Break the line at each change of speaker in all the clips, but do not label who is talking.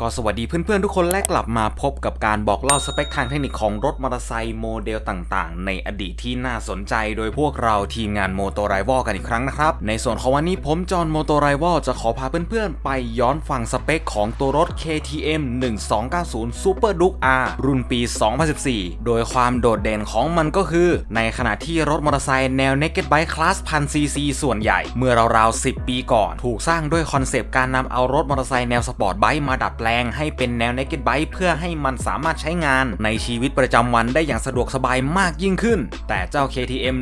ก็สวัสดีเพื่อนๆ ทุกคนและกลับมาพบกับการบอกเล่าสเปคทางเทคนิคของรถมอเตอร์ไซค์โมเดลต่างๆ ในอดีตที่น่าสนใจโดยพวกเราทีมงานโมโตไรวอลกันอีกครั้งนะครับ ในส่วนของวันนี้ผมจอห์นโมโตไรวอลจะขอพาเพื่อนๆ ไปย้อนฟังสเปคของตัวรถ KTM 1290 Super Duke R รุ่นปี 2014 โดยความโดดเด่นของมันก็คือ ในขณะที่รถมอเตอร์ไซค์แนว Naked Bike Class 1000 cc ส่วนใหญ่ เมื่อราวๆ10 ปีก่อน ถูกสร้างด้วยคอนเซปต์การนำเอารถมอเตอร์ไซค์แนวสปอร์ตไบค์มาดัดแปลลงให้เป็นแนว Naked Bike เพื่อให้มันสามารถใช้งานในชีวิตประจำวันได้อย่างสะดวกสบายมากยิ่งขึ้น แต่เจ้า KTM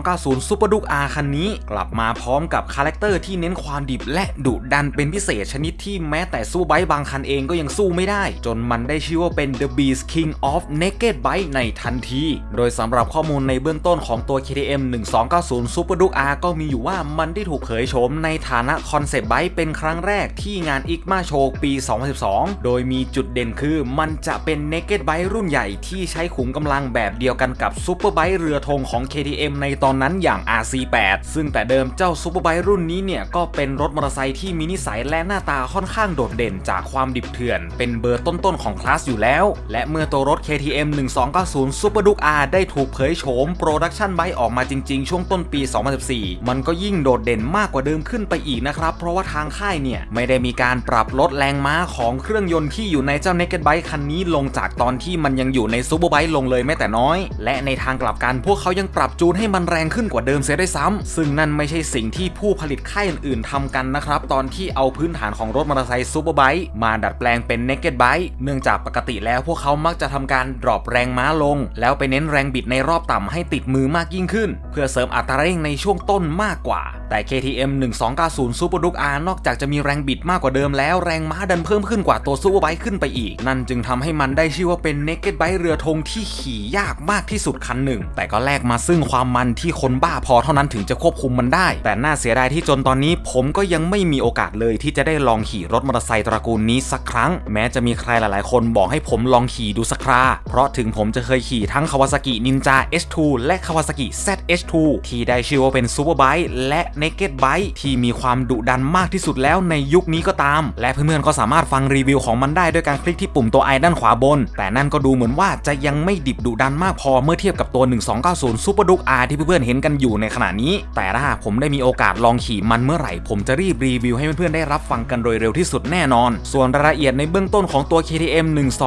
1290 Super Duke R คันนี้ กลับมาพร้อมกับคาแรคเตอร์ที่เน้นความดิบและดุดันเป็นพิเศษชนิดที่แม้แต่สู้ไบค์บางคันเองก็ยังสู้ไม่ได้ จนมันได้ชื่อว่าเป็น The Beast King of Naked Bike ในทันที โดยสำหรับข้อมูลในเบื้องต้นของตัว KTM 1290 Super Duke R ก็มีอยู่ว่ามันได้ถูกเผยโฉมในฐานะคอนเซปต์ไบค์เป็นครั้งแรกที่งาน ICMA Show ปี 2012โดยมีจุดเด่นคือมันจะเป็น Naked Bike รุ่นใหญ่ที่ใช้ขุมกำลังแบบเดียวกันกับ Super Bike เรือธงของ KTM ในตอนนั้นอย่าง RC8 ซึ่งแต่เดิมเจ้า Super Bike รุ่นนี้เนี่ย ก็เป็นรถมอเตอร์ไซค์ที่มีนิสัยและหน้าตาค่อนข้างโดดเด่นจากความดิบเถื่อน เป็นเบอร์ต้นๆของคลาสอยู่แล้ว และเมื่อตัวรถ KTM 1290 Super Duke R ได้ถูกเผยโฉมโปรดักชันไบค์ออกมาจริง ๆ ช่วงต้นปี 2014 มันก็ยิ่งโดดเด่นมากกว่าเดิมขึ้นไปอีกนะครับ เพราะว่าทางค่ายเนี่ย ไม่ได้มีการปรับลดแรงม้าของเครื่องยนต์ที่อยู่ในเจ้า Naked Bike คันนี้ลงจากตอนที่มันยังอยู่ใน Super Bike ลงเลยแม้แต่น้อย และในทางกลับกันพวกเขายังปรับจูนให้มันแรงขึ้นกว่าเดิมเสียด้วยซ้ำซึ่งนั่นไม่ใช่สิ่งที่ผู้ผลิตค่ายอื่นๆทำกันนะครับ ตอนที่เอาพื้นฐานของรถมอเตอร์ไซค์ Super Bike มาดัดแปลงเป็น Naked Bike เนื่องจากปกติแล้วพวกเขามักจะทำการดรอปแรงม้าลง แล้วไปเน้นแรงบิดในรอบต่ำให้ติดมือมากยิ่งขึ้น เพื่อเสริมอัตราเร่งในช่วงต้นมากกว่า แต่ KTM 1290 Super Duke R นอกจากจะมีแรงบิดมากกว่าเดิมแล้วแรงม้าดันเพิ่มขึ้นกว่าตัว Super Bike ขึ้นไปอีก นั่นจึงทำให้มันได้ชื่อว่าเป็น Naked Bike เรือธงที่ขี่ยากมากที่สุดคันหนึ่ง แต่ก็แลกมาซึ่งความมันที่คนบ้าพอเท่านั้นถึงจะควบคุมมันได้ แต่น่าเสียดายที่จนตอนนี้ผมก็ยังไม่มีโอกาสเลยที่จะได้ลองขี่รถมอเตอร์ไซค์ตระกูลนี้สักครั้ง แม้จะมีใครหลายๆ คนบอกให้ผมลองขี่ดูสักครา เพราะถึงผมจะเคยขี่ทั้ง Kawasaki Ninja H2 และ Kawasaki ZH2 ที่ได้ชื่อว่าเป็น Super Bike และ Naked Bike ที่มีความดุดันมากที่สุดแล้วในยุคนี้ก็ตาม และเพื่อนๆก็สามารถฟังรีีวิวของมันได้ด้วยการคลิกที่ปุ่มตัวไอด้านขวาบน แต่นั่นก็ดูเหมือนว่าจะยังไม่ดิบดุดันมากพอเมื่อเทียบกับตัว 1290 Super Duke R ที่เพื่อนๆเห็นกันอยู่ในขณะนี้ แต่ถ้าหากผมได้มีโอกาสลองขี่มันเมื่อไหร่ ผมจะรีบรีวิวให้เพื่อนๆได้รับฟังกันโดยเร็วที่สุดแน่นอน ส่วนรายละเอียดในเบื้องต้นของตัว KTM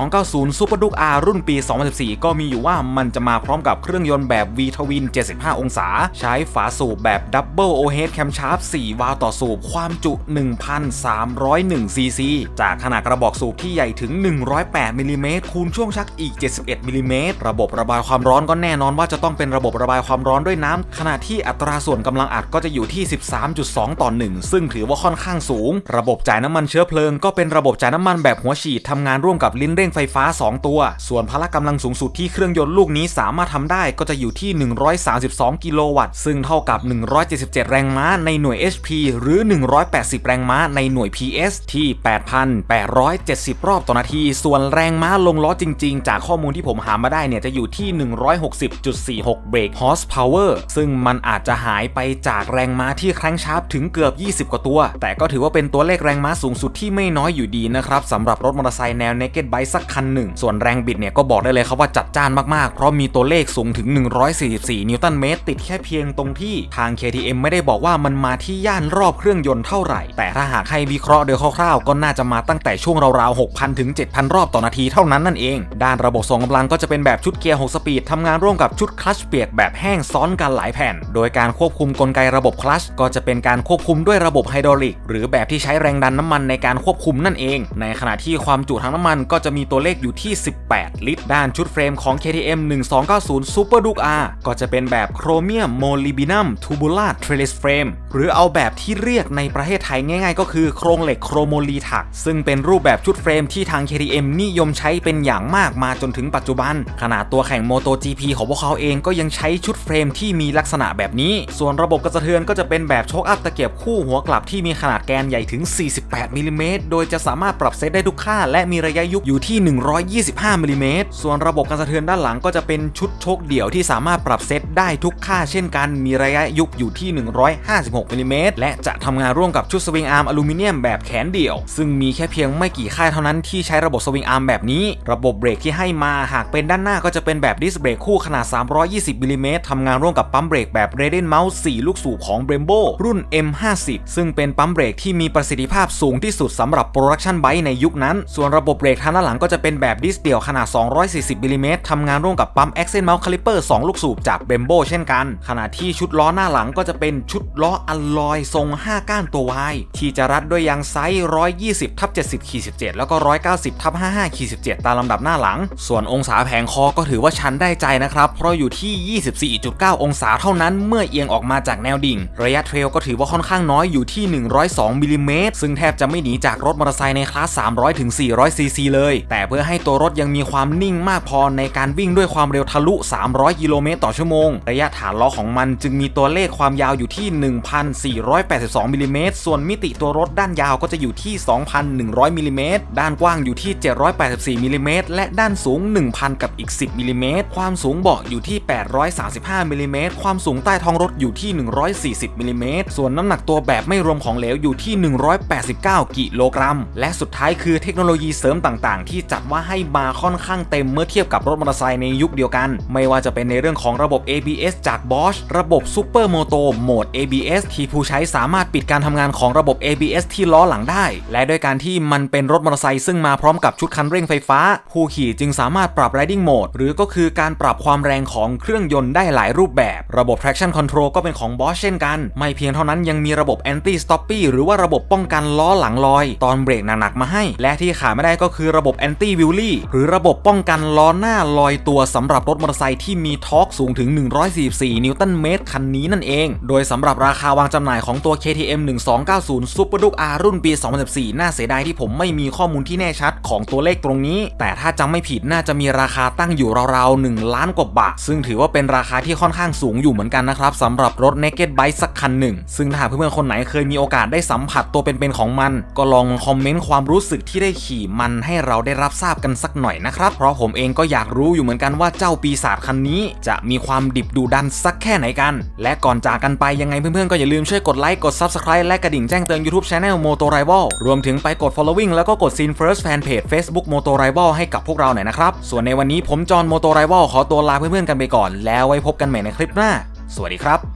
1290 Super Duke R รุ่นปี 2014 ก็มีอยู่ว่ามันจะมาพร้อมกับเครื่องยนต์แบบ V Twin 75 องศา ใช้ฝาสูบแบบ Double O Head Camshaft 4 วาล์วต่อสูบ ความจุ 1,301 ซีซี จากขนาดกระบอกสูบที่ใหญ่ถึง 108มิลลิเมตรคูณช่วงชักอีก 71มิลลิเมตรระบบระบายความร้อนก็แน่นอนว่าจะต้องเป็นระบบระบายความร้อนด้วยน้ำขณะที่อัตราส่วนกำลังอัดก็จะอยู่ที่ 13.2 ต่อ 1 ซึ่งถือว่าค่อนข้างสูง ระบบจ่ายน้ำมันเชื้อเพลิงก็เป็นระบบจ่ายน้ำมันแบบหัวฉีดทำงานร่วมกับลิ้นเร่งไฟฟ้า 2 ตัว ส่วนพละกำลังสูงสุดที่เครื่องยนต์ลูกนี้สามารถทำได้ก็จะอยู่ที่ 132 กิโลวัตต์ ซึ่งเท่ากับ 177 แรงม้าในหน่วย HP หรือ 180 แรงม้าในหน่วย PS ที่870 รอบต่อนาที ส่วนแรงม้าลงล้อจริง ๆ จากข้อมูลที่ผมหามาได้เนี่ยจะอยู่ที่ 160.46 brake horsepower ซึ่งมันอาจจะหายไปจากแรงม้าที่แครั้งชาร์ปถึงเกือบ 20 กว่าตัว แต่ก็ถือว่าเป็นตัวเลขแรงม้าสูงสุดที่ไม่น้อยอยู่ดีนะครับสำหรับรถมอเตอร์ไซค์แนว naked bike สักคันหนึ่ง ส่วนแรงบิดเนี่ยก็บอกได้เลยครับว่าจัดจ้านมากๆ เพราะมีตัวเลขสูงถึง 144 นิวตันเมตรติดแค่เพียงตรงที่ทาง KTM ไม่ได้บอกว่ามันมาที่ย่านรอบเครื่องยนต์เท่าไหร่ แต่ถ้าหากให้วิเคราะห์โดยคร่าวๆก็น่าจะมาตั้งแต่ช่วงราวๆ 6,000 ถึง 7,000 รอบต่อนาทีเท่านั้นนั่นเอง ด้านระบบส่งกำลังก็จะเป็นแบบชุดเกียร์ 6 สปีดทำงานร่วมกับชุดคลัตช์เปียกแบบแห้งซ้อนกันหลายแผ่น โดยการควบคุมกลไกระบบคลัตช์ก็จะเป็นการควบคุมด้วยระบบไฮดรอลิก หรือแบบที่ใช้แรงดันน้ำมันในการควบคุมนั่นเอง ในขณะที่ความจุทางน้ำมันก็จะมีตัวเลขอยู่ที่ 18 ลิตร ด้านชุดเฟรมของ KTM 1290 Super Duke R ก็จะเป็นแบบโครเมียมโมลิบินัมทูบูล่าเทรลิสเฟรมหรือเอาแบบที่เรียกในประเทศไทยง่าย ๆ ก็คือโครงเหล็กโครโมลีถักซึ่งเป็นรูปแบบชุดเฟรมที่ทาง KTM นิยมใช้เป็นอย่างมากมาจนถึงปัจจุบัน ขนาดตัวแข่ง MotoGP ของพวกเขาเองก็ยังใช้ชุดเฟรมที่มีลักษณะแบบนี้ ส่วนระบบกระสะเทือนก็จะเป็นแบบโชคอัพตะเกียบคู่หัวกลับที่มีขนาดแกนใหญ่ถึง 48มิลลิเมตรโดยจะสามารถปรับเซตได้ทุกค่า และมีระยะยุบอยู่ที่ 125มิลลิเมตรส่วนระบบการสะเทือนด้านหลังก็จะเป็นชุดโชคเดี่ยวที่สามารถปรับเซตได้ทุกค่าเช่นกัน มีระยะยุบอยู่ที่ 156มิลลิเมตรและจะทำงานร่วมกับชุดสวิงอาร์มอลูมิเนียมแบบแขนเดี่ยว ซึ่งมีแค่เพียงไม่กี่ค่ายเท่านั้นที่ใช้ระบบสวิงอาร์มแบบนี้ ระบบเบรกที่ให้มาหากเป็นด้านหน้าก็จะเป็นแบบดิสเบรกคู่ขนาด 320มิลลิเมตรทำงานร่วมกับปั๊มเบรกแบบ r a d e n Mouse 4ลูกสูบของ Brembo รุ่น M50 ซึ่งเป็นปั๊มเบรกที่มีประสิทธิภาพสูงที่สุดสำหรับโปรดักชันไบค์ในยุคนั้น ส่วนระบบเบรกทางด้านหลังก็จะเป็นแบบดิสเดี่ยวขนาด 240มิลลิเมตรทำงานร่วมกับปั๊ม Accent Mouse Caliper 2 ลูกสูบจาก Brembo เช่นกัน ขณะที่ชุดล้อหน้าหลังก็จะเป็นชุดล้ออัลลอยทรง 5 ก้านตัว Y ที่จะรัดด้วยยางไซส์120ทับ70ขีด17แล้วก็ 190ทับ55ขีด17ตามลำดับหน้าหลัง ส่วนองศาแผงคอก็ถือว่าชันได้ใจนะครับ เพราะอยู่ที่ 24.9 องศาเท่านั้นเมื่อเอียงออกมาจากแนวดิ่ง ระยะเทรลก็ถือว่าค่อนข้างน้อยอยู่ที่ 102มิลลิเมตรซึ่งแทบจะไม่หนีจากรถมอเตอร์ไซค์ในคลาส 300ถึง400ซีซีเลย แต่เพื่อให้ตัวรถยังมีความนิ่งมากพอในการวิ่งด้วยความเร็วทะลุ 300 กิโลเมตรต่อชั่วโมง ระยะฐานล้อของมันจึงมีตัวเลขความยาวอยู่ที่ 1,482มิลลิเมตรส่วนมิติตัวรถด้านยาวก็จะอยู่ที่ 2,100มิลิเมตรด้านกว้างอยู่ที่ 784มิลลิเมตรและด้านสูง 1,000 กับอีก 10มิลลิเมตรความสูงเบาะอยู่ที่ 835มิลลิเมตรความสูงใต้ท้องรถอยู่ที่ 140มิลลิเมตรส่วนน้ำหนักตัวแบบไม่รวมของเหลวอยู่ที่ 189 กิโลกรัม และสุดท้ายคือเทคโนโลยีเสริมต่างๆ ที่จัดว่าให้มาค่อนข้างเต็มเมื่อเทียบกับรถมอเตอร์ไซค์ในยุคเดียวกัน ไม่ว่าจะเป็นในเรื่องของระบบ ABS จาก Bosch ระบบ Super Moto โหมด ABS ที่ผู้ใช้สามารถปิดการทำงานของระบบ ABS ที่ล้อหลังได้ และด้วยการที่มันเป็นรถมอเตอร์ไซค์ซึ่งมาพร้อมกับชุดคันเร่งไฟฟ้า ผู้ขี่จึงสามารถปรับ Riding Mode หรือก็คือการปรับความแรงของเครื่องยนต์ได้หลายรูปแบบ ระบบ Traction Control ก็เป็นของ Bosch เช่นกัน ไม่เพียงเท่านั้นยังมีระบบ Anti Stoppie หรือว่าระบบป้องกันล้อหลังลอย ตอนเบรกหนักๆมาให้ และที่ขาดไม่ได้ก็คือระบบ Anti Wheelie หรือระบบป้องกันล้อหน้าลอยตัวสำหรับรถมอเตอร์ไซค์ที่มีทอร์กสูงถึง 144 นิวตันเมตรคันนี้นั่นเอง โดยสำหรับราคาวางจำหน่ายของตัว KTM 1290 Super Duke R รุ่นปี 2014 น่าเสียดายที่ผมไม่มีข้อมูลที่แน่ชัดของตัวเลขตรงนี้ แต่ถ้าจำไม่ผิดน่าจะมีราคาตั้งอยู่ราวๆ1ล้านกว่าบาท ซึ่งถือว่าเป็นราคาที่ค่อนข้างสูงอยู่เหมือนกันนะครับสำหรับรถ Naked Bike สักคันหนึ่ง ซึ่งถ้าเพื่อนๆคนไหนเคยมีโอกาสได้สัมผัสตัวเป็นๆของมัน ก็ลองคอมเมนต์ความรู้สึกที่ได้ขี่มันให้เราได้รับทราบกันสักหน่อยนะครับ เพราะผมเองก็อยากรู้อยู่เหมือนกันว่าเจ้าปีศาจคันนี้ จะมีความดิบดูดันสักแค่ไหนกัน และก่อนจากกันไปยังไงเพื่อนๆก็อย่าลืมช่วยกดไลค์กด Subscribe และกระดิ่งแจ้งเตือน YouTube Channel Moto Rival รวมถึงไปกด following แล้วก็กด Scene First Fan Page Facebook Moto Rival ให้กับพวกเราหน่อยนะครับ ส่วนในวันนี้ผมจอห์น Moto Rival ขอตัวลาเพื่อนๆกันไปก่อน แล้วไว้พบกันใหม่ในคลิปหน้า สวัสดีครับ